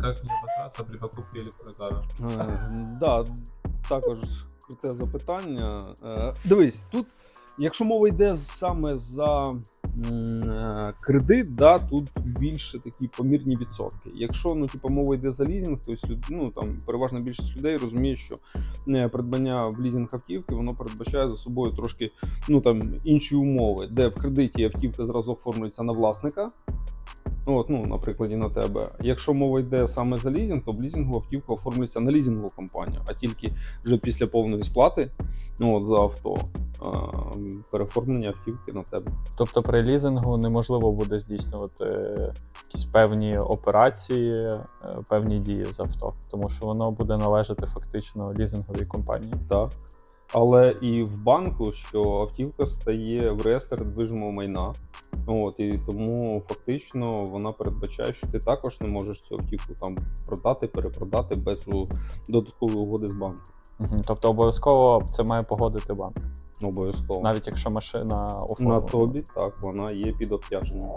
Как не обосраться при покупке электрокара? Е, да, також круте запитання. Е, дивись, тут, якщо мова йде саме за е, кредит, да, тут більше такі помірні відсотки. Якщо ну, типу, мова йде за лізинг, то ну, там, переважна більшість людей розуміє, що придбання в лізинг автівки воно передбачає за собою трошки ну, там, інші умови, де в кредиті автівка зразу оформлюється на власника. Ну, От, ну, на прикладі на тебе. Якщо мова йде саме за лізинг, то в автівка оформлюється на лізингову компанію, а тільки вже після повної сплати ну, от, за авто а, переоформлення автівки на тебе. Тобто при лізингу неможливо буде здійснювати якісь певні операції, е, певні дії з авто, тому що воно буде належати фактично лізинговій компанії. Так. Але і в банку, що автівка стає в реєстр недвижимого майна. От, і тому фактично вона передбачає, що ти також не можеш цю автівку там продати, перепродати без додаткової угоди з банком. Угу. Тобто обов'язково це має погодити банк, Обов'язково. навіть якщо машина на тобі так, вона є під обтяженням.